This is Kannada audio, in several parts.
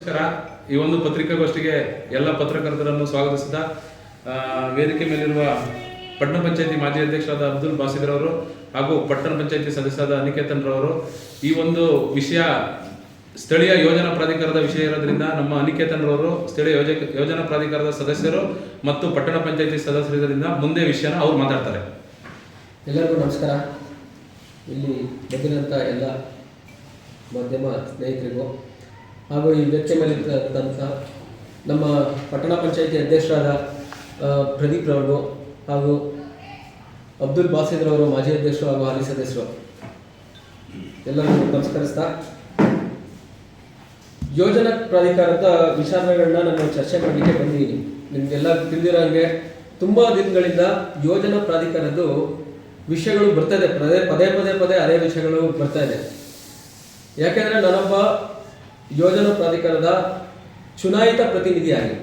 ನಮಸ್ಕಾರ. ಈ ಒಂದು ಪತ್ರಿಕಾಗೋಷ್ಠಿಗೆ ಎಲ್ಲ ಪತ್ರಕರ್ತರನ್ನು ಸ್ವಾಗತಿಸಿದ ವೇದಿಕೆ ಮೇಲಿರುವ ಪಟ್ಟಣ ಪಂಚಾಯತಿ ಮಾಜಿ ಅಧ್ಯಕ್ಷರಾದ ಅಬ್ದುಲ್ ಬಾಸಿದರ್ ಅವರು ಹಾಗೂ ಪಟ್ಟಣ ಪಂಚಾಯತಿ ಸದಸ್ಯರಾದ ಅನಿಕೇತನ್ ರವರು ಈ ಒಂದು ವಿಷಯ ಸ್ಥಳೀಯ ಯೋಜನಾ ಪ್ರಾಧಿಕಾರದ ವಿಷಯ ಇರೋದ್ರಿಂದ ನಮ್ಮ ಅನಿಕೇತನ್ ರವರು ಸ್ಥಳೀಯ ಯೋಜ, ಯೋಜನಾ ಪ್ರಾಧಿಕಾರದ ಸದಸ್ಯರು ಮತ್ತು ಪಟ್ಟಣ ಪಂಚಾಯತಿ ಸದಸ್ಯರಿದ್ದರಿಂದ ಮುಂದೆ ವಿಷಯನ ಅವ್ರು ಮಾತಾಡ್ತಾರೆ. ಎಲ್ಲರಿಗೂ ನಮಸ್ಕಾರ. ಇಲ್ಲಿ ಬಂದಿರೋಂಥ ಎಲ್ಲ ಮಾಧ್ಯಮ ಸ್ನೇಹಿತರಿಗೂ ಹಾಗೂ ಈ ವ್ಯಕ್ತಿ ಮೇಲೆ ನಮ್ಮ ಪಟ್ಟಣ ಪಂಚಾಯಿತಿ ಅಧ್ಯಕ್ಷರಾದ ಪ್ರದೀಪ್ ರವರು ಹಾಗೂ ಅಬ್ದುಲ್ ಬಾಸಿದ್ರವರು ಮಾಜಿ ಅಧ್ಯಕ್ಷರು ಹಾಗೂ ಹಾಲಿ ಸದಸ್ಯರು. ಎಲ್ಲರಿಗೂ ನಮಸ್ಕರಿಸ್ತಾ, ಯೋಜನಾ ಪ್ರಾಧಿಕಾರದ ವಿಚಾರಗಳನ್ನ ನಾನು ಚರ್ಚೆ ಮಾಡಲಿಕ್ಕೆ ಬಂದಿದ್ದೀನಿ. ನಿಮ್ಗೆಲ್ಲ ತಿಳಿದಿರೋ ಹಾಗೆ ತುಂಬ ದಿನಗಳಿಂದ ಯೋಜನಾ ಪ್ರಾಧಿಕಾರದ್ದು ವಿಷಯಗಳು ಬರ್ತಾ ಇದೆ. ಪದೇ ಪದೇ ಪದೇ ಪದೇ ಅದೇ ವಿಷಯಗಳು ಬರ್ತಾ ಇದೆ. ಯಾಕೆಂದರೆ ನಾನೊಬ್ಬ ಯೋಜನಾ ಪ್ರಾಧಿಕಾರದ ಚುನಾಯಿತ ಪ್ರತಿನಿಧಿಯಾಗಿ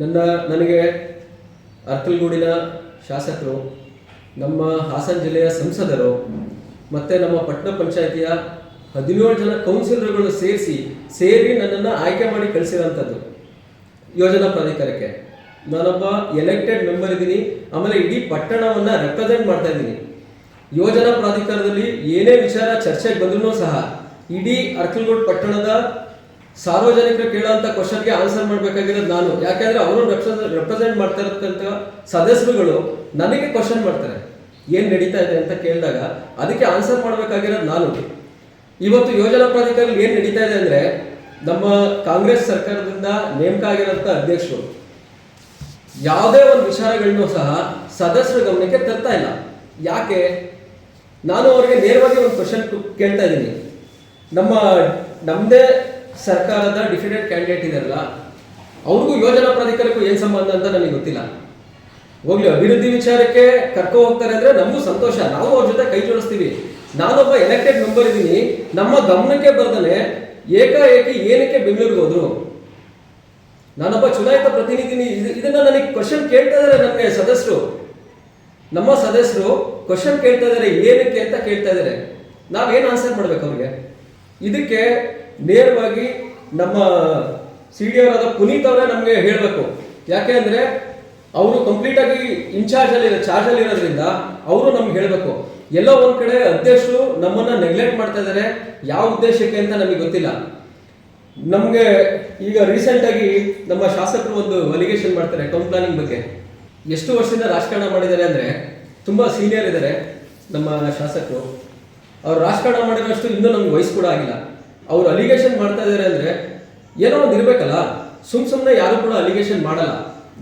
ನನ್ನ, ನನಗೆ ಅರ್ಕಲ್ಗೂಡಿನ ಶಾಸಕರು, ನಮ್ಮ ಹಾಸನ ಜಿಲ್ಲೆಯ ಸಂಸದರು, ಮತ್ತು ನಮ್ಮ ಪಟ್ಟಣ ಪಂಚಾಯಿತಿಯ ಹದಿನೇಳು ಜನ ಕೌನ್ಸಿಲರ್ಗಳು ಸೇರಿಸಿ, ಸೇರಿ ನನ್ನನ್ನು ಆಯ್ಕೆ ಮಾಡಿ ಕಳಿಸಿರೋಂಥದ್ದು ಯೋಜನಾ ಪ್ರಾಧಿಕಾರಕ್ಕೆ. ನಾನೊಬ್ಬ ಎಲೆಕ್ಟೆಡ್ ಮೆಂಬರ್ ಇದ್ದೀನಿ, ಆಮೇಲೆ ಇಡೀ ಪಟ್ಟಣವನ್ನು ರೆಪ್ರೆಸೆಂಟ್ ಮಾಡ್ತಾ ಇದ್ದೀನಿ. ಯೋಜನಾ ಪ್ರಾಧಿಕಾರದಲ್ಲಿ ಏನೇ ವಿಚಾರ ಚರ್ಚೆಗೆ ಬಂದ್ರೂ ಸಹ ಇಡೀ ಅರ್ಕಲ್ಗೋಡ್ ಪಟ್ಟಣದ ಸಾರ್ವಜನಿಕರು ಕೇಳೋಂಥ ಕ್ವಶನ್ಗೆ ಆನ್ಸರ್ ಮಾಡಬೇಕಾಗಿರೋದು ನಾನು. ಯಾಕೆಂದ್ರೆ ಅವರು ರೆಪ್ರೆಸೆಂಟ್ ಮಾಡ್ತಾ ಇರತಕ್ಕಂಥ ಸದಸ್ಯರುಗಳು ನನಗೆ ಕ್ವಶನ್ ಮಾಡ್ತಾರೆ. ಏನು ನಡೀತಾ ಇದೆ ಅಂತ ಕೇಳಿದಾಗ ಅದಕ್ಕೆ ಆನ್ಸರ್ ಮಾಡಬೇಕಾಗಿರೋದು ನಾನು. ಇವತ್ತು ಯೋಜನಾ ಪ್ರಾಧಿಕಾರದಲ್ಲಿ ಏನು ನಡೀತಾ ಇದೆ ಅಂದ್ರೆ ನಮ್ಮ ಕಾಂಗ್ರೆಸ್ ಸರ್ಕಾರದಿಂದ ನೇಮಕ ಆಗಿರೋಂಥ ಅಧ್ಯಕ್ಷರು ಯಾವುದೇ ಒಂದು ವಿಚಾರಗಳನ್ನೂ ಸಹ ಸದಸ್ಯರ ಗಮನಕ್ಕೆ ತರ್ತಾ ಇಲ್ಲ. ಯಾಕೆ? ನಾನು ಅವರಿಗೆ ನೇರವಾಗಿ ಒಂದು ಕ್ವಶನ್ ಕೇಳ್ತಾ ಇದ್ದೀನಿ. ನಮ್ಮ ನಮ್ಮದೇ ಸರ್ಕಾರದ ಡಿಫಿಡೆಂಟ್ ಕ್ಯಾಂಡಿಡೇಟ್ ಇದಾರಲ್ಲ, ಅವ್ರಿಗೂ ಯೋಜನಾ ಪ್ರಾಧಿಕಾರಕ್ಕೂ ಏನು ಸಂಬಂಧ ಅಂತ ನನಗೆ ಗೊತ್ತಿಲ್ಲ. ಹೋಗ್ಲಿ, ಅಭಿವೃದ್ಧಿ ವಿಚಾರಕ್ಕೆ ಕರ್ಕೊ ಹೋಗ್ತಾರೆ ಅಂದ್ರೆ ನಮಗೂ ಸಂತೋಷ. ನಾವು ಅವ್ರ ಜೊತೆ ಕೈ ಜೋಡಿಸ್ತೀವಿ. ನಾನೊಬ್ಬ ಎಲೆಕ್ಟೆಡ್ ಮೆಂಬರ್ ಇದ್ದೀನಿ ನಮ್ಮ ಗಮನಕ್ಕೆ ಬರ್ದನೆ ಏಕಾಏಕಿ ಏನಕ್ಕೆ ಬೆಂಗಳೂರಿಗೆ ಹೋದ್ರು? ನಾನೊಬ್ಬ ಚುನಾಯಿತ ಪ್ರತಿನಿಧಿನಿ ಇದನ್ನ ನನಗೆ ಕ್ವಶನ್ ಕೇಳ್ತಾ ನನಗೆ ಸದಸ್ಯರು ನಮ್ಮ ಸದಸ್ಯರು ಕ್ವಶನ್ ಕೇಳ್ತಾ ಇದ್ದಾರೆ ಏನಕ್ಕೆ ಅಂತ ಕೇಳ್ತಾ ಇದಾರೆ. ನಾವೇನು ಆನ್ಸರ್ ಮಾಡ್ಬೇಕು ಅವ್ರಿಗೆ? ಇದಕ್ಕೆ ನೇರವಾಗಿ ನಮ್ಮ ಸಿ ಡಿ ಅವರಾದ ಪುನೀತ್ ಅವರೇ ನಮಗೆ ಹೇಳಬೇಕು. ಯಾಕೆ ಅಂದರೆ ಅವರು ಕಂಪ್ಲೀಟ್ ಆಗಿ ಇನ್ಚಾರ್ಜ್ ಅಲ್ಲಿ ಚಾರ್ಜ್ ಅಲ್ಲಿ ಇರೋದ್ರಿಂದ ಅವರು ನಮ್ಗೆ ಹೇಳಬೇಕು. ಎಲ್ಲೋ ಒಂದ್ ಕಡೆ ಅಧ್ಯಕ್ಷರು ನಮ್ಮನ್ನ ನೆಗ್ಲೆಕ್ಟ್ ಮಾಡ್ತಾ ಇದಾರೆ. ಯಾವ ಉದ್ದೇಶಕ್ಕೆ ಅಂತ ನಮಗೆ ಗೊತ್ತಿಲ್ಲ. ನಮಗೆ ಈಗ ರೀಸೆಂಟ್ ಆಗಿ ನಮ್ಮ ಶಾಸಕರು ಒಂದು ಅಲಿಗೇಷನ್ ಮಾಡ್ತಾರೆ ಟೌನ್ ಪ್ಲಾನಿಂಗ್ ಬಗ್ಗೆ. ಎಷ್ಟು ವರ್ಷದಿಂದ ರಾಜಕಾರಣ ಮಾಡಿದ್ದಾರೆ ಅಂದ್ರೆ ತುಂಬಾ ಸೀನಿಯರ್ ಇದ್ದಾರೆ ನಮ್ಮ ಶಾಸಕರು. ಅವ್ರು ರಾಜಕಾರಣ ಮಾಡಿದಷ್ಟು ಇನ್ನೂ ನಮ್ಗೆ ವಯಸ್ಸು ಕೂಡ ಆಗಿಲ್ಲ. ಅವ್ರು ಅಲಿಗೇಷನ್ ಮಾಡ್ತಾ ಇದ್ದಾರೆ ಅಂದ್ರೆ ಏನೋ ಒಂದು ಇರಬೇಕಲ್ಲ, ಸುಮ್ ಸುಮ್ಮನೆ ಯಾರು ಕೂಡ ಅಲಿಗೇಷನ್ ಮಾಡಲ್ಲ.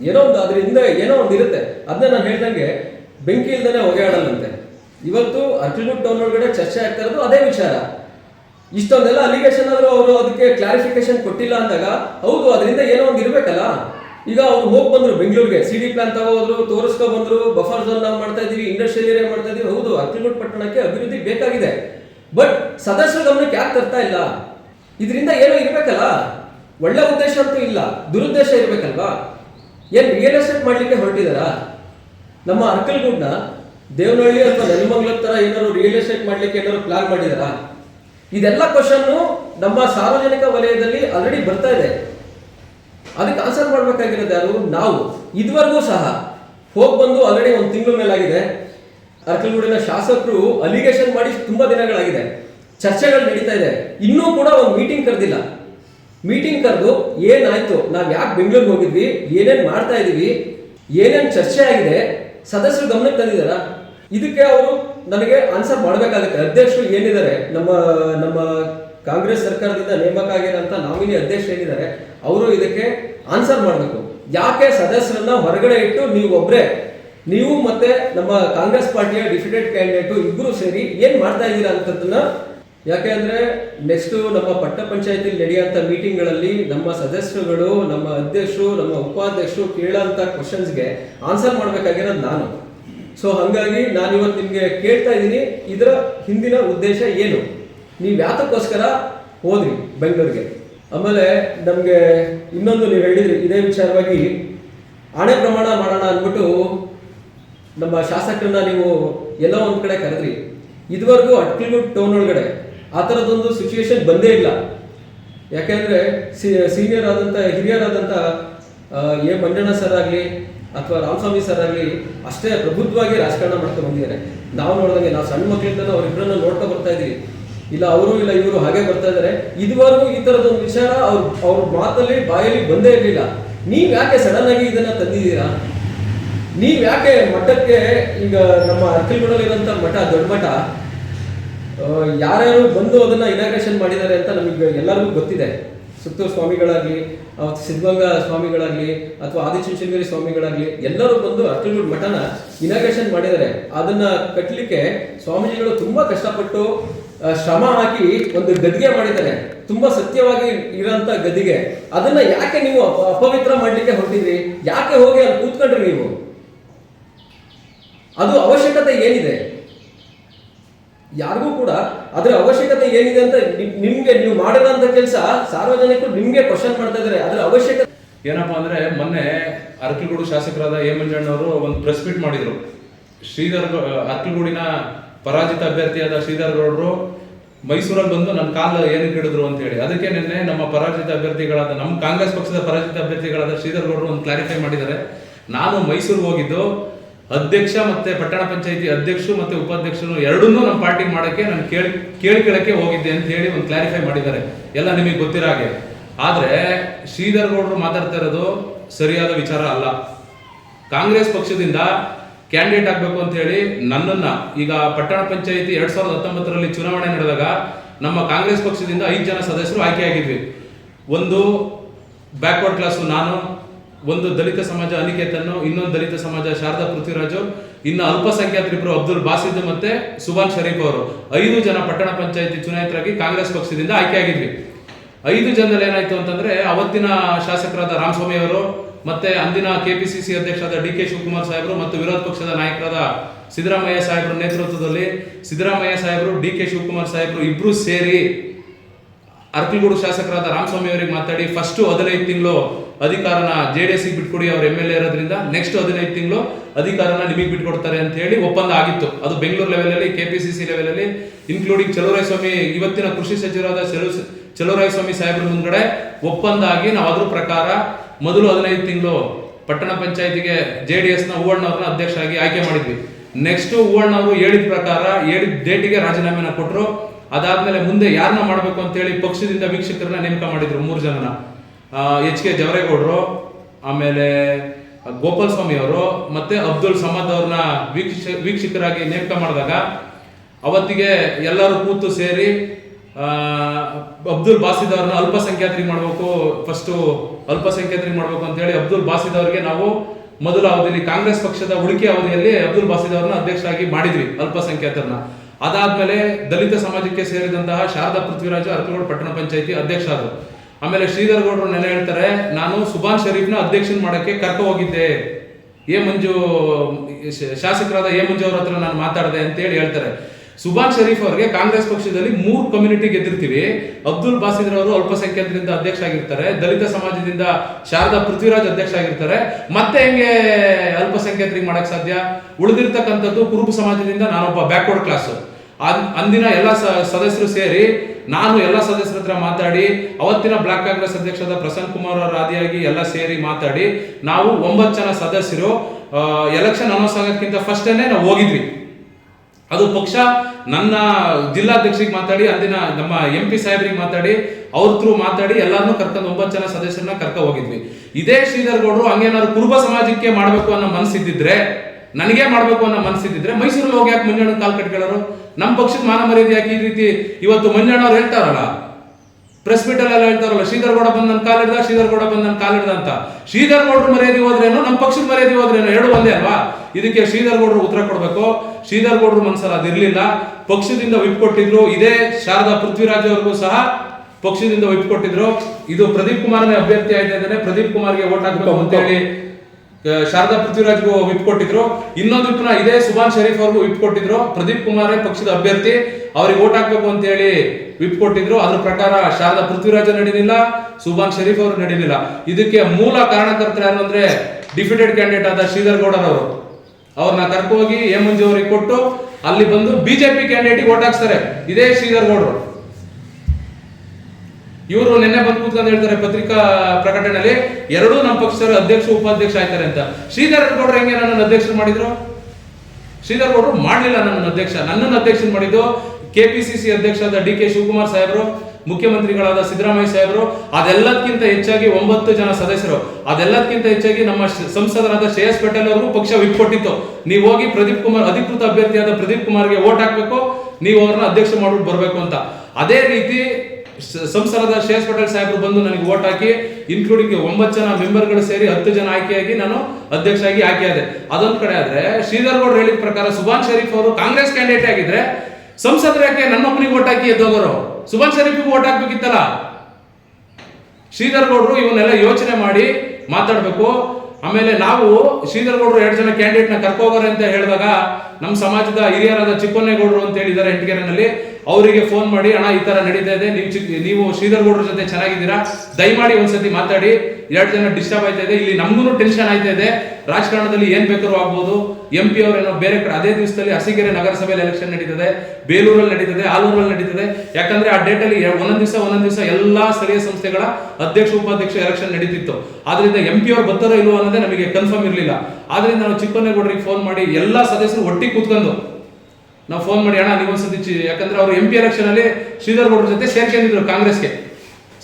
ಏನೋ ಒಂದು ಅದರಿಂದ ಏನೋ ಒಂದು ಇರುತ್ತೆ. ಅದನ್ನ ನಾನು ಹೇಳ್ದಂಗೆ ಬೆಂಕಿ ಇಲ್ದೇ ಹೊಗೆಯಾಡಲ್ಲಂತೆ. ಇವತ್ತು ಅರ್ಟಿಲ್ಯೂಟ್ ಟೌನ್ ಒಳಗಡೆ ಚರ್ಚೆ ಆಗ್ತಾ ಇರೋದು ಅದೇ ವಿಚಾರ. ಇಷ್ಟೊಂದೆಲ್ಲ ಅಲಿಗೇಷನ್ ಆದ್ರೂ ಅವರು ಅದಕ್ಕೆ ಕ್ಲಾರಿಫಿಕೇಶನ್ ಕೊಟ್ಟಿಲ್ಲ ಅಂದಾಗ, ಹೌದು, ಅದರಿಂದ ಏನೋ ಒಂದು ಇರ್ಬೇಕಲ್ಲ. ಈಗ ಅವ್ರು ಹೋಗಿ ಬಂದ್ರು, ಬೆಂಗಳೂರಿಗೆ. ಸಿ ಡಿ ಪ್ಲಾನ್ ತಗೋದ್ರು, ತೋರಿಸ್ಕೊ ಬಂದ್ರು ಬಫರ್ ಝೋನ್ ನಾವು ಮಾಡ್ತಾ ಇದೀವಿ ಇಂಡಸ್ಟ್ರಿಯಲ್ ಏರಿಯಾ ಮಾಡ್ತಾ ಇದೀವಿ ಹೌದು ಅರ್ಕಿಲ್ವುಡ್ ಪಟ್ಟಣಕ್ಕೆ ಅಭಿವೃದ್ಧಿ ಬೇಕಾಗಿದೆ. ಬಟ್ ಸದಸ್ಯರ ಗಮನಕ್ಕೆ ಯಾಕೆ ತರ್ತಾ ಇಲ್ಲ? ಇದರಿಂದ ಏನೋ ಇರಬೇಕಲ್ಲ? ಒಳ್ಳೆ ಉದ್ದೇಶ ಅಂತೂ ಇಲ್ಲ. ದುರುದ್ದೇಶ ಇರಬೇಕಲ್ವಾ? ಏನ್ ರಿಯಲ್ ಎಸ್ಟೇಟ್ ಮಾಡ್ಲಿಕ್ಕೆ ಹೊರಟಿದಾರಾ? ನಮ್ಮ ಅರ್ಕಲ್ಗೂಡ್ನ ದೇವನಹಳ್ಳಿ ಅಥವಾ ನೆಲಮಂಗ್ಲ ಥರ ಏನಾದ್ರು ರಿಯಲ್ ಎಸ್ಟೇಟ್ ಮಾಡ್ಲಿಕ್ಕೆ ಏನಾದ್ರು ಪ್ಲಾನ್ ಮಾಡಿದಾರಾ? ಇದೆಲ್ಲ ಕ್ವಶನ್ ನಮ್ಮ ಸಾರ್ವಜನಿಕ ವಲಯದಲ್ಲಿ ಆಲ್ರೆಡಿ ಬರ್ತಾ ಇದೆ. ಅದಕ್ಕೆ ಆನ್ಸರ್ ಮಾಡಬೇಕಾಗಿರೋದು ಯಾರು? ನಾವು. ಇದುವರೆಗೂ ಸಹ ಹೋಗಿ ಬಂದು ಆಲ್ರೆಡಿ ಒಂದು ತಿಂಗಳ ಮೇಲಾಗಿದೆ. ಅರ್ಕಲ್ಗೂಡಿನ ಶಾಸಕರು ಅಲಿಗೇಷನ್ ಮಾಡಿ ತುಂಬಾ ದಿನಗಳಾಗಿದೆ. ಚರ್ಚೆಗಳು ನಡೀತಾ ಇದೆ. ಇನ್ನೂ ಕೂಡ ಒಂದು ಮೀಟಿಂಗ್ ಕರೆದಿಲ್ಲ. ಮೀಟಿಂಗ್ ಕರೆದು ಏನಾಯ್ತು? ನಾವು ಯಾಕೆ ಬೆಂಗಳೂರಿಗೆ ಹೋಗಿದ್ವಿ? ಏನೇನು ಮಾಡ್ತಾ ಇದೀವಿ? ಏನೇನು ಚರ್ಚೆ ಆಗಿದೆ? ಸದಸ್ಯರು ಗಮನಕ್ಕೆ ತಂದಿದಾರ ಇದಕ್ಕೆ ಅವರು ನನಗೆ ಆನ್ಸರ್ ಮಾಡಬೇಕಾಗುತ್ತೆ. ಅಧ್ಯಕ್ಷರು ಏನಿದ್ದಾರೆ? ನಮ್ಮ ನಮ್ಮ ಕಾಂಗ್ರೆಸ್ ಸರ್ಕಾರದಿಂದ ನೇಮಕ ಆಗಿರೋಂಥ ನಾಮಿನಿ ಅಧ್ಯಕ್ಷ ಏನಿದ್ದಾರೆ, ಅವರು ಇದಕ್ಕೆ ಆನ್ಸರ್ ಮಾಡಬೇಕು. ಯಾಕೆ ಸದಸ್ಯರನ್ನ ಹೊರಗಡೆ ಇಟ್ಟು ನೀವು ಒಬ್ರೆ ನೀವು ಮತ್ತೆ ನಮ್ಮ ಕಾಂಗ್ರೆಸ್ ಪಾರ್ಟಿಯ ಡಿಫಿಡೆಂಟ್ ಕ್ಯಾಂಡಿಡೇಟ್ ಇಬ್ಬರು ಸೇರಿ ಏನ್ ಮಾಡ್ತಾ ಇದ್ದೀರಾ ಅಂತದನ್ನ, ಯಾಕೆ ಅಂದ್ರೆ ನೆಕ್ಸ್ಟ್ ನಮ್ಮ ಪಟ್ಟ ಪಂಚಾಯತಿ ನಡೆಯುವಂತ ಮೀಟಿಂಗ್ಗಳಲ್ಲಿ ನಮ್ಮ ಸದಸ್ಯರುಗಳು, ನಮ್ಮ ಅಧ್ಯಕ್ಷರು, ನಮ್ಮ ಉಪಾಧ್ಯಕ್ಷರು ಕೇಳೋಂಥ ಕ್ವಶನ್ಸ್ಗೆ ಆನ್ಸರ್ ಮಾಡ್ಬೇಕಾಗಿರೋದು ನಾನು. ಸೊ ಹಂಗಾಗಿ ನಾನು ಇವತ್ತು ನಿಮ್ಗೆ ಕೇಳ್ತಾ ಇದ್ದೀನಿ, ಇದರ ಹಿಂದಿನ ಉದ್ದೇಶ ಏನು? ನೀವು ಯಾತಕ್ಕೋಸ್ಕರ ಹೋದ್ರಿ ಬೆಂಗಳೂರಿಗೆ? ಆಮೇಲೆ ನಮಗೆ ಇನ್ನೊಂದು ನೀವು ಹೇಳಿದ್ರಿ, ಇದೇ ವಿಚಾರವಾಗಿ ಆಣೆ ಪ್ರಮಾಣ ಮಾಡೋಣ ಅಂದ್ಬಿಟ್ಟು ನಮ್ಮ ಶಾಸಕರನ್ನ ನೀವು ಎಲ್ಲೋ ಒಂದು ಕಡೆ ಕರೆದ್ರಿ. ಇದುವರೆಗೂ ಅಟ್ಲಿಮಿಟ್ ಟೌನ್ ಒಳಗಡೆ ಆ ಥರದೊಂದು ಸಿಚುವೇಶನ್ ಬಂದೇ ಇಲ್ಲ. ಯಾಕೆಂದ್ರೆ ಸೀನಿಯರ್ ಆದಂಥ ಹಿರಿಯರಾದಂಥ ಎ ಮಂಜಣ್ಣ ಸರ್ ಆಗಲಿ ಅಥವಾ ರಾಮಸ್ವಾಮಿ ಸರ್ ಆಗಲಿ ಅಷ್ಟೇ ಪ್ರಬುದ್ಧವಾಗಿ ರಾಜಕಾರಣ ಮಾಡ್ತಾ ಬಂದಿದ್ದಾರೆ. ನಾವು ನೋಡಿದಂಗೆ ನಾವು ಸಣ್ಣ ಮಕ್ಕಳಿಂದ ಅವರಿಬ್ಬರನ್ನ ನೋಡ್ತಾ ಬರ್ತಾ ಇದೀವಿ ಇಲ್ಲ ಅವರು ಇಲ್ಲ, ಇವರು ಹಾಗೆ ಬರ್ತಾ ಇದ್ದಾರೆ. ಇದುವರೆಗೂ ಈ ತರದ ಒಂದು ವಿಚಾರ ಅವ್ರ ಅವ್ರ ಮಾತಲ್ಲಿ, ಬಾಯಲ್ಲಿ ಬಂದೇ ಇರಲಿಲ್ಲ. ನೀವ್ ಯಾಕೆ ಸಡನ್ ಆಗಿ ಇದನ್ನ ತಂದಿದ್ದೀರಾ? ನೀವ್ ಯಾಕೆ ಮಠಕ್ಕೆ ಈಗ ನಮ್ಮ ಅರ್ಕಲ್ಗೂಡಲ್ಲಿರುವಂತ ಮಠ, ದೊಡ್ಡ ಮಠ ಯಾರ್ಯಾರು ಬಂದು ಅದನ್ನ ಇನಾಗ್ರೇಷನ್ ಮಾಡಿದ್ದಾರೆ ಅಂತ ನಮಗೆ ಎಲ್ಲರಿಗೂ ಗೊತ್ತಿದೆ. ಸುತ್ತೂರು ಸ್ವಾಮಿಗಳಾಗಲಿ ಸಿದ್ಧಗಂಗಾ ಸ್ವಾಮಿಗಳಾಗಲಿ, ಅಥವಾ ಆದಿಚುಂಚನಗಿರಿ ಸ್ವಾಮಿಗಳಾಗಲಿ, ಎಲ್ಲರೂ ಬಂದು ಅರ್ಕಲ್ಗೂಡ್ ಮಠನ ಇನಾಗ್ರೇಷನ್ ಮಾಡಿದ್ದಾರೆ. ಅದನ್ನ ಕಟ್ಟಲಿಕ್ಕೆ ಸ್ವಾಮೀಜಿಗಳು ತುಂಬಾ ಕಷ್ಟಪಟ್ಟು ಶ್ರಮ ಹಾಕಿ ಒಂದು ಗದ್ದಿಗೆ ಮಾಡಿದ್ದಾರೆ. ತುಂಬಾ ಸತ್ಯವಾಗಿ ಇರೋಂಥ ಗದ್ದಿಗೆ. ಅದನ್ನ ಯಾಕೆ ನೀವು ಅಪ- ಅಪವಿತ್ರ ಮಾಡಲಿಕ್ಕೆ ಹೊರಟಿದ್ರಿ? ಯಾಕೆ ಹೋಗಿ ಅಲ್ಲಿ ಕೂತ್ಕೊಂಡ್ರಿ ನೀವು? ಅದು ಅವಶ್ಯಕತೆ ಏನಿದೆ? ಯಾರಿಗೂ ಕೂಡ ಅದರ ಅವಶ್ಯಕತೆ ಏನಿದೆ ಅಂತ ನಿಮ್- ನಿಮ್ಗೆ ನೀವು ಮಾಡಿರೋಂಥ ಕೆಲಸ ಸಾರ್ವಜನಿಕರು ನಿಮ್ಗೆ ಕ್ವಶನ್ ಮಾಡ್ತಾ ಇದ್ದಾರೆ ಅದರ ಅವಶ್ಯಕತೆ ಏನಪ್ಪಾ ಅಂದ್ರೆ ಮೊನ್ನೆ ಅರ್ಕಿಗೂಡು ಶಾಸಕರಾದ ಎ ಮಂಜಣ್ಣವರು ಒಂದು ಪ್ರೆಸ್ ಮೀಟ್ ಮಾಡಿದ್ರು. ಶ್ರೀಧರ್ ಅರ್ಕಿಗೂಡಿನ ಪರಾಜಿತ ಅಭ್ಯರ್ಥಿಯಾದ ಶ್ರೀಧರ್ ಗೌಡರು ಮೈಸೂರಲ್ಲಿ ಬಂದು ನನ್ನ ಕಾಲ ಏನಕ್ಕೆ ಹಿಡಿದ್ರು ಅಂತ ಹೇಳಿ. ಅದಕ್ಕೆ ನಿನ್ನೆ ನಮ್ಮ ಪರಾಜಿತ ಅಭ್ಯರ್ಥಿಗಳಾದ ನಮ್ಮ ಕಾಂಗ್ರೆಸ್ ಪಕ್ಷದ ಪರಾಜಿತ ಅಭ್ಯರ್ಥಿಗಳಾದ ಶ್ರೀಧರ್ ಗೌಡರು ಒಂದು ಕ್ಲಾರಿಫೈ ಮಾಡಿದ್ದಾರೆ. ನಾನು ಮೈಸೂರಿಗೆ ಹೋಗಿದ್ದು ಅಧ್ಯಕ್ಷ ಮತ್ತೆ ಪಟ್ಟಣ ಪಂಚಾಯತಿ ಅಧ್ಯಕ್ಷರು ಮತ್ತೆ ಉಪಾಧ್ಯಕ್ಷರು ಎರಡನ್ನೂ ನಮ್ಮ ಪಾರ್ಟಿ ಮಾಡಕ್ಕೆ ನಾನು ಕೇಳಿ ಕೇಳಿ ಕೇಳಕ್ಕೆ ಹೋಗಿದ್ದೆ ಅಂತ ಹೇಳಿ ಒಂದು ಕ್ಲಾರಿಫೈ ಮಾಡಿದ್ದಾರೆ. ಎಲ್ಲ ನಿಮಗೆ ಗೊತ್ತಿರೋ ಹಾಗೆ. ಆದ್ರೆ ಶ್ರೀಧರ್ ಗೌಡರು ಮಾತಾಡ್ತಾ ಇರೋದು ಸರಿಯಾದ ವಿಚಾರ ಅಲ್ಲ. ಕಾಂಗ್ರೆಸ್ ಪಕ್ಷದಿಂದ ಕ್ಯಾಂಡಿಡೇಟ್ ಆಗಬೇಕು ಅಂತ ಹೇಳಿ ನನ್ನನ್ನ ಈಗ ಪಟ್ಟಣ ಪಂಚಾಯಿತಿ ಎರಡ್ ಸಾವಿರದ ಹತ್ತೊಂಬತ್ತರಲ್ಲಿ ಚುನಾವಣೆ ನಡೆದಾಗ ನಮ್ಮ ಕಾಂಗ್ರೆಸ್ ಪಕ್ಷದಿಂದ ಐದು ಜನ ಸದಸ್ಯರು ಆಯ್ಕೆಯಾಗಿದ್ವಿ ಒಂದು ಬ್ಯಾಕ್ವರ್ಡ್ ಕ್ಲಾಸು ನಾನು ಒಂದು ದಲಿತ ಸಮಾಜ ಅನಿಕೇತನ್ನು, ಇನ್ನೊಂದು ದಲಿತ ಸಮಾಜ ಶಾರದಾ ಪೃಥ್ವಿರಾಜು ಇನ್ನು ಅಲ್ಪಸಂಖ್ಯಾತರಿಬ್ಬರು ಅಬ್ದುಲ್ ಬಾಸಿದ್ ಮತ್ತೆ ಸುಭಾನ್ ಶರೀಫ್ ಅವರು. ಐದು ಜನ ಪಟ್ಟಣ ಪಂಚಾಯಿತಿ ಚುನಾಯಿತರಾಗಿ ಕಾಂಗ್ರೆಸ್ ಪಕ್ಷದಿಂದ ಆಯ್ಕೆಯಾಗಿದ್ವಿ. ಐದು ಜನದಲ್ಲಿ ಏನಾಯ್ತು ಅಂತಂದ್ರೆ, ಅವತ್ತಿನ ಶಾಸಕರಾದ ರಾಮಸ್ವಾಮಿ ಅವರು ಮತ್ತೆ ಅಂದಿನ ಕೆಪಿಸಿಸಿ ಅಧ್ಯಕ್ಷರಾದ ಡಿ ಕೆ ಶಿವಕುಮಾರ್ ಸಾಹೇಬರು ಮತ್ತು ವಿರೋಧ ಪಕ್ಷದ ನಾಯಕರಾದ ಸಿದ್ದರಾಮಯ್ಯ ಸಾಹೇಬರ ನೇತೃತ್ವದಲ್ಲಿ ಸಿದ್ದರಾಮಯ್ಯ ಸಾಹೇಬರು, ಡಿ ಕೆ ಶಿವಕುಮಾರ್ ಸಾಹೇಬರು ಇಬ್ರು ಸೇರಿ ಅರ್ಕಲ್ಗೂಡು ಶಾಸಕರಾದ ರಾಮಸ್ವಾಮಿ ಅವರಿಗೆ ಮಾತಾಡಿ ಫಸ್ಟ್ ಹದಿನೈದು ತಿಂಗಳು ಅಧಿಕಾರನ ಜೆ ಡಿ ಎಸ್ ಬಿಟ್ಕೊಡಿ ಅವ್ರ ಎಂ ಎಲ್ ಎ ಇರೋದ್ರಿಂದ ನೆಕ್ಸ್ಟ್ ಹದಿನೈದು ತಿಂಗಳು ಅಧಿಕಾರನ ನಿಮಗೆ ಬಿಟ್ಕೊಡ್ತಾರೆ ಅಂತ ಹೇಳಿ ಒಪ್ಪಂದ ಆಗಿತ್ತು. ಅದು ಬೆಂಗಳೂರು ಲೆವೆಲಲ್ಲಿ ಕೆಪಿಸಿಸಿ ಲೆವೆಲಲ್ಲಿ ಇನ್ಕ್ಲೂಡಿಂಗ್ ಚಲುವರಾಯ ಸ್ವಾಮಿ ಇವತ್ತಿನ ಕೃಷಿ ಸಚಿವರಾದ ಚಲು ಚಲುವರಾಯ ಸ್ವಾಮಿ ಸಾಹೇಬ್ರ ಮುಂದ್ಗಡೆ ಒಪ್ಪಂದ ಆಗಿ ನಾವು ಅದ್ರ ಪ್ರಕಾರ ಮೊದಲು ಹದಿನೈದು ತಿಂಗಳು ಪಟ್ಟಣ ಪಂಚಾಯತಿಗೆ ಜೆ ಡಿ ಎಸ್ನ ಹೂವಣ್ಣವ್ರನ್ನ ಅಧ್ಯಕ್ಷರಾಗಿ ಆಯ್ಕೆ ಮಾಡಿದ್ವಿ. ನೆಕ್ಸ್ಟ್ ಹೂವಣ್ಣವರು ಹೇಳಿದ ಪ್ರಕಾರ, ಹೇಳಿದ ಡೇಟಿಗೆ ರಾಜೀನಾಮೆನ ಕೊಟ್ಟರು ಅದಾದ್ಮೇಲೆ ಮುಂದೆ ಯಾರನ್ನ ಮಾಡಬೇಕು ಅಂತ ಹೇಳಿ ಪಕ್ಷದಿಂದ ವೀಕ್ಷಕರನ್ನ ನೇಮಕ ಮಾಡಿದ್ರು ಮೂರು ಜನನ. ಎಚ್ ಕೆ ಜವರೇಗೌಡರು ಆಮೇಲೆ ಗೋಪಾಲ ಸ್ವಾಮಿ ಅವರು, ಮತ್ತೆ ಅಬ್ದುಲ್ ಸಮದ್ ಅವ್ರನ್ನ ವೀಕ್ಷ, ವೀಕ್ಷಕರಾಗಿ ನೇಮಕ ಮಾಡಿದಾಗ ಅವತ್ತಿಗೆ ಎಲ್ಲರೂ ಕೂತು ಸೇರಿ ಅಬ್ದುಲ್ ಬಾಸಿದ್ ಅವ್ರನ್ನ ಅಲ್ಪಸಂಖ್ಯಾತರಿಗೆ ಮಾಡಬೇಕು ಫಸ್ಟ್ ಅಲ್ಪಸಂಖ್ಯಾತರಿಗೆ ಮಾಡಬೇಕು ಅಂತ ಹೇಳಿ ಅಬ್ದುಲ್ ಬಾಸಿದ್ ಅವರಿಗೆ ನಾವು ಮೊದಲ ಅವಧಿಯಲ್ಲಿ ಕಾಂಗ್ರೆಸ್ ಪಕ್ಷದ ಉಳಿಕೆ ಅವಧಿಯಲ್ಲಿ ಅಬ್ದುಲ್ ಬಾಸಿದ್ ಅವ್ರನ್ನ ಅಧ್ಯಕ್ಷರಾಗಿ ಮಾಡಿದ್ವಿ ಅಲ್ಪಸಂಖ್ಯಾತರನ್ನ. ಅದಾದ್ಮೇಲೆ ದಲಿತ ಸಮಾಜಕ್ಕೆ ಸೇರಿದಂತಹ ಶಾರದಾ ಪೃಥ್ವಿರಾಜ್ ಅರ್ಕಗೋಡ್ ಪಟ್ಟಣ ಪಂಚಾಯಿತಿ ಅಧ್ಯಕ್ಷ ಆದ್ರು ಆಮೇಲೆ ಶ್ರೀಧರ್ ಗೌಡರು ನೆಲೆ ಹೇಳ್ತಾರೆ, ನಾನು ಸುಭಾನ್ ಶರೀಫ್ನ ಅಧ್ಯಕ್ಷನ್ ಮಾಡಕ್ಕೆ ಕರ್ಕೊ ಹೋಗಿದ್ದೆ. ಎ ಮಂಜು ಶಾಸಕರಾದ ಎ ಮಂಜು ಅವ್ರ ಹತ್ರ ನಾನು ಮಾತಾಡಿದೆ ಅಂತ ಹೇಳಿ ಹೇಳ್ತಾರೆ. ಸುಭಾನ್ ಶರೀಫ್ ಅವರಿಗೆ ಕಾಂಗ್ರೆಸ್ ಪಕ್ಷದಲ್ಲಿ ಮೂರು ಕಮ್ಯುನಿಟಿ ಗೆದ್ದಿರ್ತೀವಿ. ಅಬ್ದುಲ್ ಬಾಸಿದ್ರ ಅವರು ಅಲ್ಪಸಂಖ್ಯಾತರಿಂದ ಅಧ್ಯಕ್ಷ ಆಗಿರ್ತಾರೆ. ದಲಿತ ಸಮಾಜದಿಂದ ಶಾರದಾ ಪೃಥ್ವಿರಾಜ್ ಅಧ್ಯಕ್ಷ ಆಗಿರ್ತಾರೆ. ಮತ್ತೆ ಹೆಂಗೆ ಅಲ್ಪಸಂಖ್ಯಾತರಿಗೆ ಮಾಡಕ್ ಸಾಧ್ಯ? ಉಳಿದಿರ್ತಕ್ಕಂಥದ್ದು ಕುರುಬು ಸಮಾಜದಿಂದ ನಾನೊಬ್ಬ ಬ್ಯಾಕ್ವರ್ಡ್ ಕ್ಲಾಸ್ ಅಂದಿನ ಎಲ್ಲ ಸದಸ್ಯರು ಸೇರಿ ನಾನು ಎಲ್ಲ ಸದಸ್ಯರ ಹತ್ರ ಮಾತಾಡಿ, ಅವತ್ತಿನ ಬ್ಲಾಕ್ ಕಾಂಗ್ರೆಸ್ ಅಧ್ಯಕ್ಷದ ಪ್ರಸನ್ನ ಕುಮಾರ್ ಅವರ ಆದಿಯಾಗಿ ಎಲ್ಲ ಸೇರಿ ಮಾತಾಡಿ, ನಾವು ಒಂಬತ್ತು ಜನ ಸದಸ್ಯರು ಎಲೆಕ್ಷನ್ ಅನೌನ್ಸ್ ಆಗೋದಕ್ಕಿಂತ ಫಸ್ಟೇನೆ ನಾವು ಹೋಗಿದ್ವಿ. ಅದು ಪಕ್ಷ ನನ್ನ ಜಿಲ್ಲಾಧ್ಯಕ್ಷರಿಗೆ ಮಾತಾಡಿ, ಅಂದಿನ ನಮ್ಮ ಎಂ ಪಿ ಸಾಹೇಬ್ರಿಗೆ ಮಾತಾಡಿ, ಅವ್ರ ಥ್ರೂ ಮಾತಾಡಿ ಎಲ್ಲರನ್ನೂ ಕರ್ಕೊಂಡು ಒಂಬತ್ತು ಜನ ಸದಸ್ಯರನ್ನ ಕರ್ಕೊಂಡು ಹೋಗಿದ್ವಿ. ಇದೇ ಶ್ರೀಧರ್ ಗೌಡರು ಹಂಗೇನಾದ್ರು ಕುರುಬ ಸಮಾಜಕ್ಕೆ ಮಾಡಬೇಕು ಅನ್ನೋ ಮನಸ್ಸಿದ್ದಿದ್ರೆ ನನಗೆ ಮಾಡಬೇಕು ಅನ್ನೋ ಮನಸ್ಸಿದ್ದಿದ್ರೆ ಮೈಸೂರಲ್ಲಿ ಹೋಗಿ ಯಾಕೆ ಮಂಜಣ್ಣ ಕಾಲ್ ಕಟ್ಕೊಳ್ಳೋರು ನಮ್ಮ ಪಕ್ಷದ ಮಾನ ಮರ್ಯಾದೆ ಯಾಕೆ ಈ ರೀತಿ? ಇವತ್ತು ಮಂಜಣ್ಣ ಅವ್ರು ಹೇಳ್ತಾರಲ್ಲ. ಪ್ರೆಸ್ ಮೀಟ್ ಎಲ್ಲ ಹೇಳ್ತಾರಲ್ಲ ಶ್ರೀಧರ್ ಗೌಡ ಬಂದ್ ನನ್ನ ಕಾಲಿಡ್ದ ಶ್ರೀಧರ್ ಗೌಡ ಬಂದ್ ನನ್ನ ಕಾಲಿಡ್ದ ಅಂತ. ಶ್ರೀಧರ್ ಗೌಡ್ರು ಮರ್ಯಾದೆ ಹೋದ್ರೇನು ನಮ್ಮ ಪಕ್ಷದ ಮರ್ಯಾದೆ ಹೋದ್ರೇನು ಎರಡು ಒಂದೇ ಅಲ್ವಾ? ಇದಕ್ಕೆ ಶ್ರೀಧರ್ ಗೌಡ್ರು ಉತ್ತರ ಕೊಡಬೇಕು. ಶ್ರೀಧರ್ ಗೌಡ್ರು ಮನ್ಸಲ್ಲಿ ಅದಿರ್ಲಿಲ್ಲ. ಪಕ್ಷದಿಂದ ವಿಪ್ ಕೊಟ್ಟಿದ್ರು. ಇದೇ ಶಾರದಾ ಪೃಥ್ವಿರಾಜ್ ಅವ್ರಿಗೂ ಸಹ ಪಕ್ಷದಿಂದ ವಿಪ್ ಕೊಟ್ಟಿದ್ರು. ಇದು ಪ್ರದೀಪ್ ಕುಮಾರ್ನೇ ಅಭ್ಯರ್ಥಿ ಆಯ್ತಾ ಇದ್ದಾನೆ. ಪ್ರದೀಪ್ ಕುಮಾರ್ಗೆ ಓಟ್ ಹಾಕಬೇಕು ಅಂತ ಹೇಳಿ ಆ, ಶಾರದಾ ಪೃಥ್ವಿರಾಜ್ಗೂ ವಿಪ್ ಕೊಟ್ಟಿದ್ರು. ಇನ್ನೊಂದು ವಿಪ್ನ ಇದೇ ಸುಭಾನ್ ಶರೀಫ್ ಅವ್ರಿಗೂ ವಿಪ್ ಕೊಟ್ಟಿದ್ರು. ಪ್ರದೀಪ್ ಕುಮಾರೇ ಪಕ್ಷದ ಅಭ್ಯರ್ಥಿ. ಅವ್ರಿಗೆ ಓಟ್ ಹಾಕ್ಬೇಕು ಅಂತ ಹೇಳಿ ವಿಪ್ ಕೊಟ್ಟಿದ್ರು. ಅದ್ರ ಪ್ರಕಾರ ಶಾರದಾ ಪೃಥ್ವಿರಾಜ್ ನಡೀಲಿಲ್ಲ ಸುಭಾನ್ ಶರೀಫ್ ಅವರು ನಡೀಲಿಲ್ಲ. ಇದಕ್ಕೆ ಮೂಲ ಕಾರಣಕರ್ತರು ಯಾರು ಅಂದ್ರೆ ಡಿಫಿಟೆಡ್ ಕ್ಯಾಂಡಿಡೇಟ್ ಆದ ಶ್ರೀಧರ್ ಗೌಡರವರು ಅವ್ರನ್ನ ಕರ್ಕೋಗಿ ಎ ಮಂಜು ಅವರಿಗೆ ಕೊಟ್ಟು ಅಲ್ಲಿ ಬಂದು ಬಿಜೆಪಿ ಕ್ಯಾಂಡಿಡೇಟ್ ಓಟ್ ಹಾಕ್ತಾರೆ ಇದೇ ಶ್ರೀಧರ್ ಗೌಡರು. ಇವರು ನಿನ್ನೆ ಬಂದು ಕೂತ್ಕೊಂಡು ಹೇಳ್ತಾರೆ ಪತ್ರಿಕಾ ಪ್ರಕಟಣೆಯಲ್ಲಿ, ಎರಡೂ ನಮ್ಮ ಪಕ್ಷದ ಅಧ್ಯಕ್ಷ, ಉಪಾಧ್ಯಕ್ಷ ಆಯ್ತಾರೆ ಅಂತ. ಶ್ರೀಧರ್ ಗೌಡ್ರು ಹೆಂಗೆ ನನ್ನನ್ನು ಅಧ್ಯಕ್ಷರು ಮಾಡಿದ್ರು? ಶ್ರೀಧರ್ ಗೌಡ್ರು ಮಾಡಲಿಲ್ಲ ನನ್ನನ್ನು ಅಧ್ಯಕ್ಷ. ನನ್ನನ್ನು ಅಧ್ಯಕ್ಷ ಮಾಡಿದ್ದು ಕೆ ಪಿ ಸಿ ಸಿ ಅಧ್ಯಕ್ಷರಾದ ಡಿ ಕೆ ಶಿವಕುಮಾರ್ ಸಾಹೇಬರು, ಮುಖ್ಯಮಂತ್ರಿಗಳಾದ ಸಿದ್ದರಾಮಯ್ಯ ಸಾಹೇಬರು. ಅದೆಲ್ಲದಕ್ಕಿಂತ ಹೆಚ್ಚಾಗಿ ಒಂಬತ್ತು ಜನ ಸದಸ್ಯರು. ಅದೆಲ್ಲದಕ್ಕಿಂತ ಹೆಚ್ಚಾಗಿ ನಮ್ಮ ಸಂಸದರಾದ ಶ್ರೇಯಸ್ ಪಟೇಲ್ ಅವರು ಪಕ್ಷ ವಿಪ್ ಕೊಟ್ಟಿತ್ತು ನೀವು ಹೋಗಿ ಪ್ರದೀಪ್ ಕುಮಾರ್, ಅಧಿಕೃತ ಅಭ್ಯರ್ಥಿಯಾದ ಪ್ರದೀಪ್ ಕುಮಾರ್ಗೆ ಓಟ್ ಹಾಕಬೇಕು. ನೀವು ಅವ್ರನ್ನ ಅಧ್ಯಕ್ಷ ಮಾಡ್ಬಿಟ್ಟು ಬರಬೇಕು ಅಂತ. ಅದೇ ರೀತಿ ಸ- ಶೇಷ್ ಪಟೇಲ್ ಸಾಹೇಬರು ಬಂದು ನನಗೆ ಓಟ್ ಹಾಕಿ ಇನ್ಕ್ಲೂಡಿಂಗ್ ಒಂಬತ್ತು ಜನ ಮೆಂಬರ್ಗಳು ಸೇರಿ ಹತ್ತು ಜನ ಆಯ್ಕೆಯಾಗಿ ನಾನು ಅಧ್ಯಕ್ಷ ಆಗಿ ಆಯ್ಕೆಯಾದೆ. ಅದೊಂದ್ ಕಡೆ ಆದ್ರೆ, ಶ್ರೀಧರ್ ಗೌಡ್ ಹೇಳಿದ ಪ್ರಕಾರ ಸುಭಾನ್ ಶರೀಫ್ ಅವರು ಕಾಂಗ್ರೆಸ್ ಕ್ಯಾಂಡಿಡೇಟ್ ಆಗಿದ್ರೆ ಸಂಸದರು ಯಾಕೆ ನನ್ನೊಬ್ಬನಿಗೆ ಓಟ್ ಹಾಕಿ ಎದ್ದೋಗೋರು ಸುಭಾನ್ ಶರೀಫ್ಗೆ ಓಟ್ ಹಾಕ್ಬೇಕಿತ್ತಲ್ಲ? ಶ್ರೀಧರ್ ಗೌಡ್ರು ಇವನ್ನೆಲ್ಲ ಯೋಚನೆ ಮಾಡಿ ಮಾತಾಡಬೇಕು. ಆಮೇಲೆ ನಾವು ಶ್ರೀಧರ್ ಗೌಡ್ರು ಎರಡು ಜನ ಕ್ಯಾಂಡಿಡೇಟ್ನ ಕರ್ಕೋಗೋರೆ ಅಂತ ಹೇಳಿದಾಗ ನಮ್ಮ ಸಮಾಜದ ಹಿರಿಯರಾದ ಚಿಕ್ಕನ್ನೇಗೌಡರು ಅಂತ ಹೇಳಿದ್ದಾರೆ ಎಂಟಗೆರೆನಲ್ಲಿ ಅವರಿಗೆ ಫೋನ್ ಮಾಡಿ, ಅಣ್ಣ, ಈ ತರ ನಡೀತಾ ಇದೆ. ನೀವು ನೀವು ಶ್ರೀಧರ್ ಗೌಡರ ಜೊತೆ ಚೆನ್ನಾಗಿದ್ದೀರಾ? ದಯಮಾಡಿ ಒಂದ್ಸತಿ ಮಾತಾಡಿ. ಎರಡು ಜನ ಡಿಸ್ಟರ್ಬ್ ಆಯ್ತಾ ಇದೆ. ಇಲ್ಲಿ ನಮಗೂ ಟೆನ್ಷನ್ ಆಯ್ತಾ ಇದೆ. ರಾಜಕಾರಣದಲ್ಲಿ ಏನ್ ಬೇಕಾದ್ರೂ ಆಗ್ಬೋದು. ಎಂ ಪಿ ಅವರೇನೋ ಬೇರೆ ಕಡೆ, ಅದೇ ದಿವಸದಲ್ಲಿ ಹಸಿಗೆರೆ ನಗರಸಭೆಯಲ್ಲಿ ಎಲೆಕ್ಷನ್ ನಡೀತದೆ. ಬೇಲೂರಲ್ಲಿ ನಡೀತದೆ, ಆಲೂರಲ್ಲಿ ನಡೀತದೆ. ಯಾಕಂದ್ರೆ ಆ ಡೇಟ್ ಅಲ್ಲಿ ಒಂದೊಂದ್ ದಿವಸ, ಒಂದೊಂದು ದಿವಸ ಎಲ್ಲಾ ಸ್ಥಳೀಯ ಸಂಸ್ಥೆಗಳ ಅಧ್ಯಕ್ಷ, ಉಪಾಧ್ಯಕ್ಷ ಎಲೆಕ್ಷನ್ ನಡೀತಿತ್ತು. ಆದ್ರಿಂದ ಎಂ ಪಿ ಅವ್ರು ಬರ್ತಾರೋ ಇಲ್ವೋ ಅನ್ನೋದೇ ನಮಗೆ ಕನ್ಫರ್ಮ್ ಇರಲಿಲ್ಲ. ಆದ್ರಿಂದ ನಾವು ಚಿಕ್ಕನ್ನೇಗೌಡರಿಗೆ ಫೋನ್ ಮಾಡಿ ಎಲ್ಲಾ ಸದಸ್ಯರು ಒಟ್ಟಿಗೆ ಕೂತ್ಕೊಂಡು. ನಾವು ಫೋನ್ ಮಾಡಿ, ಅಣ್ಣ ನೀವೊಂದ್ಸತಿ ಸತಿ ಯಾಕಂದ್ರೆ ಅವರು ಎಂ ಪಿ ಎಲೆಕ್ಷನ್ ಅಲ್ಲಿ ಶ್ರೀಧರ್ ಗೌಡ್ರ ಜೊತೆ ಸೇರ್ಕೊಂಡಿದ್ರು ಕಾಂಗ್ರೆಸ್ಗೆ.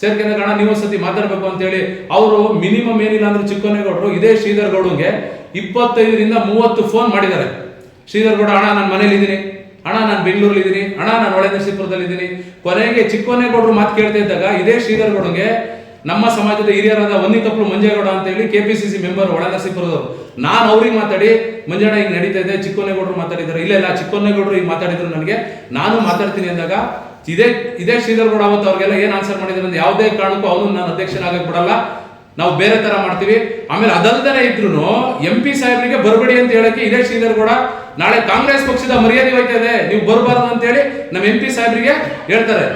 ಸೇರ್ಕೊಂಡಾಗ ಅಣ್ಣ ನೀವೊಂದ್ಸತಿ ಮಾತಾಡ್ಬೇಕು ಅಂತೇಳಿ ಅವರು ಮಿನಿಮಮ್ ಏನಿಲ್ಲ ಅಂದ್ರೆ ಚಿಕ್ಕನೇಗೌಡರು ಇದೇ ಶ್ರೀಧರ್ ಗೌಡಂಗೆ ಇಪ್ಪತ್ತೈದರಿಂದ ಮೂವತ್ತು ಫೋನ್ ಮಾಡಿದ್ದಾರೆ. ಶ್ರೀಧರ್ ಗೌಡ, ಅಣ್ಣ, ನಾನು ಮನೇಲಿ ಇದ್ದೀನಿ. ಅಣ್ಣ, ನಾನು ಬೆಂಗಳೂರಲ್ಲಿ ಇದ್ದೀನಿ. ಅಣ್ಣ, ನಾನು ಒಳ್ಳೆ ನರಸೀಪುರದಲ್ಲಿ ಇದ್ದೀನಿ. ಕೊನೆಗೆ ಚಿಕ್ಕನೇಗೌಡರು ಮಾತು ಕೇಳ್ತಾ ಇದ್ದಾಗ ಇದೇ ಶ್ರೀಧರ್ ಗೌಡಂಗೆ ನಮ್ಮ ಸಮಾಜದ ಹಿರಿಯರಾದ ಒಂದಿಕಪ್ಪಲು ಮಂಜೇಗೌಡ ಅಂತ ಹೇಳಿ K P C C member ಒಳಗಸಿಪುರದವರು ನಾನು ಅವ್ರಿಗೆ ಮಾತಾಡಿ ಮಂಜೇಗೌಡ ಈಗ ನಡೀತಾ ಇದೆ, ಚಿಕ್ಕೋನೇಗೌಡರು ಮಾತಾಡಿದ್ದಾರೆ. ಇಲ್ಲ ಇಲ್ಲ, ಚಿಕ್ಕೋನೇಗೌಡರು ಈಗ ಮಾತಾಡಿದ್ರು ನನಗೆ. ನಾನು ಮಾತಾಡ್ತೀನಿ ಅಂದಾಗ, ಇದೇ ಇದೇ ಶ್ರೀಧರ್ ಗೌಡ ಅವತ್ತು ಅವ್ರಿಗೆಲ್ಲ ಏನ್ ಆನ್ಸರ್ ಮಾಡಿದ್ರು ಅಂದ್ರೆ ಯಾವುದೇ ಕಾರಣಕ್ಕೂ ಅವನು ನಾನು ಅಧ್ಯಕ್ಷನಾಗಕ್ ಬಿಡಲ್ಲ. ನಾವು ಬೇರೆ ತರ ಮಾಡ್ತೀವಿ. ಆಮೇಲೆ ಅದಲ್ದೇ ಇದ್ರು ಎಂ ಪಿ ಸಾಹೇಬರಿಗೆ ಬರಬೇಡಿ ಅಂತ ಹೇಳಕ್ಕೆ ಇದೇ ಶ್ರೀಧರ್ ಗೌಡ, ನಾಳೆ ಕಾಂಗ್ರೆಸ್ ಪಕ್ಷದ ಮರ್ಯಾದೆ ಹೋಯ್ತಾ ಇದೆ ನೀವು ಬರಬಾರದು ಅಂತ ಹೇಳಿ ನಮ್ಮ ಎಂ ಪಿ ಸಾಹೇಬರಿಗೆ ಹೇಳ್ತಾರೆ.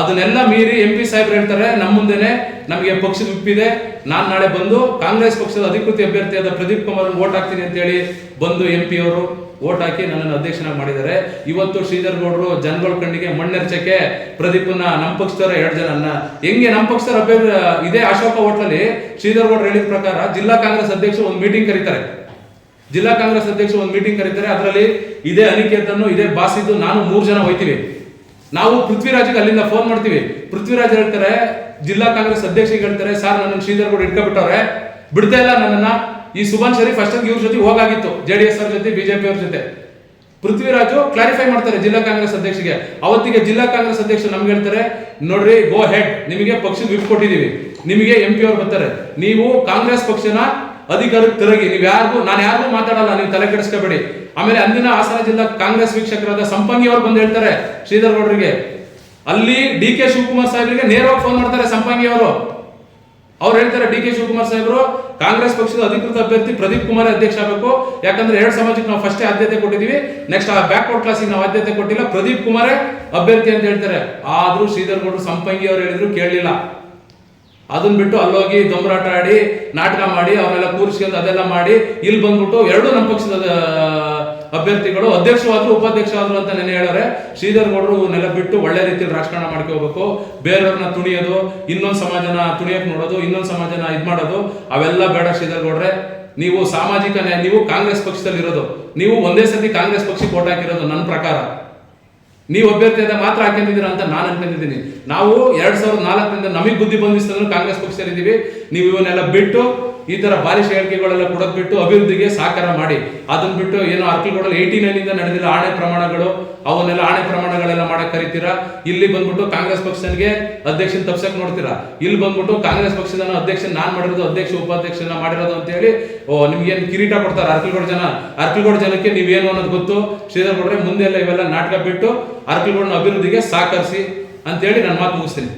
ಅದನ್ನೆಲ್ಲ ಮೀರಿ ಎಂ ಪಿ ಸಾಹೇಬ್ರು ಹೇಳ್ತಾರೆ, ನಮ್ಮ ಮುಂದೆನೆ ನಮಗೆ ಪಕ್ಷದ ಉಪ್ಪಿದೆ ನಾನು ನಾಳೆ ಬಂದು ಕಾಂಗ್ರೆಸ್ ಪಕ್ಷದ ಅಧಿಕೃತ ಅಭ್ಯರ್ಥಿಯಾದ ಪ್ರದೀಪ್ ಕುಮಾರ್ ಓಟ್ ಹಾಕ್ತೀನಿ ಅಂತ ಹೇಳಿ ಬಂದು ಎಂ ಪಿ ಅವರು ಓಟ್ ಹಾಕಿ ನನ್ನನ್ನು ಅಧ್ಯಕ್ಷನಾಗಿ ಮಾಡಿದ್ದಾರೆ. ಇವತ್ತು ಶ್ರೀಧರ್ ಗೌಡರು ಜನಗಳ ಕಣ್ಣಿಗೆ ಮಣ್ಣೆರ್ಚಕ್ಕೆ ಪ್ರದೀಪನ್ನ ನಮ್ಮ ಪಕ್ಷದವರ ಎರಡು ಜನನ್ನ ಹೆಂಗೆ ನಮ್ಮ ಪಕ್ಷದ ಅಭ್ಯರ್ಥಿ ಇದೇ ಅಶೋಕ ಹೋಟ್ಲಲ್ಲಿ ಶ್ರೀಧರ್ ಗೌಡರು ಹೇಳಿದ ಪ್ರಕಾರ ಜಿಲ್ಲಾ ಕಾಂಗ್ರೆಸ್ ಅಧ್ಯಕ್ಷರು ಒಂದು ಮೀಟಿಂಗ್ ಕರೀತಾರೆ. ಜಿಲ್ಲಾ ಕಾಂಗ್ರೆಸ್ ಅಧ್ಯಕ್ಷರು ಒಂದು ಮೀಟಿಂಗ್ ಕರೀತಾರೆ. ಅದರಲ್ಲಿ ಇದೇ ಅನಿಕೇತನ್ನು, ಇದೇ ಬಾಸಿದ್ದು ನಾನು ಮೂರು ಜನ ಹೋಯ್ತೀವಿ. ನಾವು ಪೃಥ್ವಿರಾಜ್ಗೆ ಅಲ್ಲಿಂದ ಫೋನ್ ಮಾಡ್ತೀವಿ. ಪೃಥ್ವಿರಾಜ್ ಹೇಳ್ತಾರೆ ಜಿಲ್ಲಾ ಕಾಂಗ್ರೆಸ್ ಅಧ್ಯಕ್ಷರಿಗೆ ಹೇಳ್ತಾರೆ, ಸರ್ ನನ್ನ ಶ್ರೀಧರ್ ಗೌಡ ಇಟ್ಕೊಬಿಟ್ಟವ್ರೆ ಬಿಡ್ತಾ ಇಲ್ಲ ನನ್ನನ್ನ. ಈ ಸುಭಾನ್ ಶರೀಫ್ ಅಷ್ಟೊಂದು ಇವ್ರ ಜೊತೆ ಹೋಗಾಗಿತ್ತು ಜೆ ಡಿ ಎಸ್ ಅವ್ರ ಜೊತೆ, ಬಿಜೆಪಿ ಅವ್ರ ಜೊತೆ. ಪೃಥ್ವಿರಾಜು ಕ್ಲಾರಿಫೈ ಮಾಡ್ತಾರೆ ಜಿಲ್ಲಾ ಕಾಂಗ್ರೆಸ್ ಅಧ್ಯಕ್ಷರಿಗೆ ಅವತ್ತಿಗೆ ಜಿಲ್ಲಾ ಕಾಂಗ್ರೆಸ್ ಅಧ್ಯಕ್ಷ ನಮ್ಗೆ ಹೇಳ್ತಾರೆ, ನೋಡ್ರಿ ಗೋ ಹೆಡ್ ನಿಮಗೆ ಪಕ್ಷದ ವಿಪ್ ಕೊಟ್ಟಿದೀವಿ. ನಿಮಗೆ ಎಂ ಪಿ ಅವ್ರು ಬರ್ತಾರೆ. ನೀವು ಕಾಂಗ್ರೆಸ್ ಪಕ್ಷನ ಅಧಿಕಾರಕ್ಕೆ ತಿರುಗಿ, ನೀವು ಯಾರಿಗೂ, ನಾನು ಯಾರಿಗೂ ಮಾತಾಡಲ್ಲ, ನೀವು ತಲೆ ಕೆಡಿಸ್ಕೋಬೇಡಿ. ಆಮೇಲೆ ಅಂದಿನ ಹಾಸನ ಜಿಲ್ಲಾ ಕಾಂಗ್ರೆಸ್ ವೀಕ್ಷಕರಾದ ಸಂಪಂಗಿ ಅವರು ಬಂದು ಹೇಳ್ತಾರೆ, ಶ್ರೀಧರ್ ಗೌಡರಿಗೆ ಅಲ್ಲಿ ಡಿ ಕೆ ಶಿವಕುಮಾರ್ ಸಾಹೇಬರಿಗೆ ನೇರವಾಗಿ ಫೋನ್ ಮಾಡ್ತಾರೆ ಸಂಪಂಗಿ ಅವರು. ಅವ್ರು ಹೇಳ್ತಾರೆ, ಡಿ ಕೆ ಶಿವಕುಮಾರ್ ಸಾಹೇಬರು, ಕಾಂಗ್ರೆಸ್ ಪಕ್ಷದ ಅಧಿಕೃತ ಅಭ್ಯರ್ಥಿ ಪ್ರದೀಪ್ ಕುಮಾರ್ ಅಧ್ಯಕ್ಷ ಆಗಬೇಕು. ಯಾಕಂದ್ರೆ ಎರಡು ಸಮಾಜಕ್ಕೆ ನಾವು ಫಸ್ಟೇ ಆದ್ಯತೆ ಕೊಟ್ಟಿದೀವಿ ನೆಕ್ಸ್ಟ್ ಆ ಬ್ಯಾಕ್ವರ್ಡ್ ಕ್ಲಾಸಿಗೆ ನಾವು ಆದ್ಯತೆ ಕೊಟ್ಟಿಲ್ಲ. ಪ್ರದೀಪ್ ಕುಮಾರೇ ಅಭ್ಯರ್ಥಿ ಅಂತ ಹೇಳ್ತಾರೆ. ಆದ್ರೂ ಶ್ರೀಧರ್ ಗೌಡರು ಸಂಪಂಗಿ ಅವ್ರು ಹೇಳಿದ್ರು ಕೇಳಲಿಲ್ಲ. ಅದನ್ನ ಬಿಟ್ಟು ಅಲ್ಲೋಗಿ ದೊಂಬರಾಟ ಆಡಿ, ನಾಟಕ ಮಾಡಿ ಅವರೆಲ್ಲ ಕೂರಿಸ್ಕೊಂಡು ಅದೆಲ್ಲ ಮಾಡಿ, ಇಲ್ಲಿ ಬಂದ್ಬಿಟ್ಟು ಎರಡೂ ನಮ್ಮ ಪಕ್ಷದ ಅಭ್ಯರ್ಥಿಗಳು ಅಧ್ಯಕ್ಷವಾದ್ರು ಉಪಾಧ್ಯಕ್ಷವಾದ್ರು ಅಂತ ನೆನೆ ಹೇಳೋರೆ ಶ್ರೀಧರ್ ಗೌಡರು ನೆಲ ಬಿಟ್ಟು ಒಳ್ಳೆ ರೀತಿಯಲ್ಲಿ ರಾಜಕಾರಣ ಮಾಡ್ಕೋಬೇಕು. ಬೇರೆಯವ್ರನ್ನ ತುಣಿಯೋದು, ಇನ್ನೊಂದು ಸಮಾಜನ ತುಣಿಯಕ್ ನೋಡೋದು, ಇನ್ನೊಂದು ಸಮಾಜನ ಇದ್ ಮಾಡೋದು, ಅವೆಲ್ಲ ಬೇಡ ಶ್ರೀಧರ್ ಗೌಡ್ರೆ ನೀವು ಸಾಮಾಜಿಕ ನೀವು ಕಾಂಗ್ರೆಸ್ ಪಕ್ಷದಲ್ಲಿ ಇರೋದು, ನೀವು ಒಂದೇ ಸತಿ ಕಾಂಗ್ರೆಸ್ ಪಕ್ಷಕ್ಕೆ ಓಟ್ ಹಾಕಿರೋದು ನನ್ನ ಪ್ರಕಾರ. ನೀವು ಅಭ್ಯರ್ಥಿಯಾದ ಮಾತ್ರ ಹಾಕೊಂಡಿದ್ದೀರಾ ಅಂತ ನಾನು ಅನ್ಕೊಂಡಿದ್ದೀನಿ. ನಾವು ಎರಡ್ ಸಾವಿರದ ನಾಲ್ಕರಿಂದ ನಮಗೆ ಬುದ್ಧಿ ಬಂದಿಸ್ತಂದ್ರೆ ಕಾಂಗ್ರೆಸ್ ಪಕ್ಷದಲ್ಲಿ ಇದ್ದೀವಿ ನೀವು ಇವನ್ನೆಲ್ಲ ಬಿಟ್ಟು ಈ ತರ ಬಾರಿ ಹೇಳಿಕೆಗಳೆಲ್ಲ ಕೊಡೋದ್ ಬಿಟ್ಟು ಅಭಿವೃದ್ಧಿಗೆ ಸಹಕಾರ ಮಾಡಿ. ಅದನ್ನ ಬಿಟ್ಟು ಏನು ಆರ್ಟಿಕಲ್ಗಳಲ್ಲಿ ಏಯ್ಟಿ ಇಂದ ನಡೆದಿರೋ ಆಣೆ ಪ್ರಮಾಣಗಳು, ಅವನ್ನೆಲ್ಲ ಆಣೆ ಪ್ರಮಾಣಗಳೆಲ್ಲ ಮಾಡಕ್ ಕರಿತೀರಾ? ಇಲ್ಲಿ ಬಂದ್ಬಿಟ್ಟು ಕಾಂಗ್ರೆಸ್ ಪಕ್ಷನಿಗೆ ಅಧ್ಯಕ್ಷನ ತಪ್ಸಕ್ ನೋಡ್ತೀರಾ? ಇಲ್ಲಿ ಬಂದ್ಬಿಟ್ಟು ಕಾಂಗ್ರೆಸ್ ಪಕ್ಷದ ಅಧ್ಯಕ್ಷ ನಾನ್ ಮಾಡಿರೋದು, ಅಧ್ಯಕ್ಷ, ಉಪಾಧ್ಯಕ್ಷನ ಮಾಡಿರೋದು ಅಂತ ಹೇಳಿ ಓ, ನಿಮ್ಗೇನು ಕಿರೀಟ ಕೊಡ್ತಾರೆ ಅರ್ಕಲ್ಗೌಡ ಜನ? ಅರ್ಕಲ್ಗೌಡ ಜನಕ್ಕೆ ನೀವೇನು ಅನ್ನೋದು ಗೊತ್ತು? ಶ್ರೀಧರ್ ಕೊಡ್ರೆ ಮುಂದೆ ಎಲ್ಲ ಇವೆಲ್ಲ ನಾಟಕ ಬಿಟ್ಟು ಅರ್ಕಲ್ಗೌಡನ ಅಭಿವೃದ್ಧಿಗೆ ಸಹಕರಿಸಿ ಅಂತೇಳಿ ನಾನು ಮಾತು ಮುಗಿಸ್ತೀನಿ.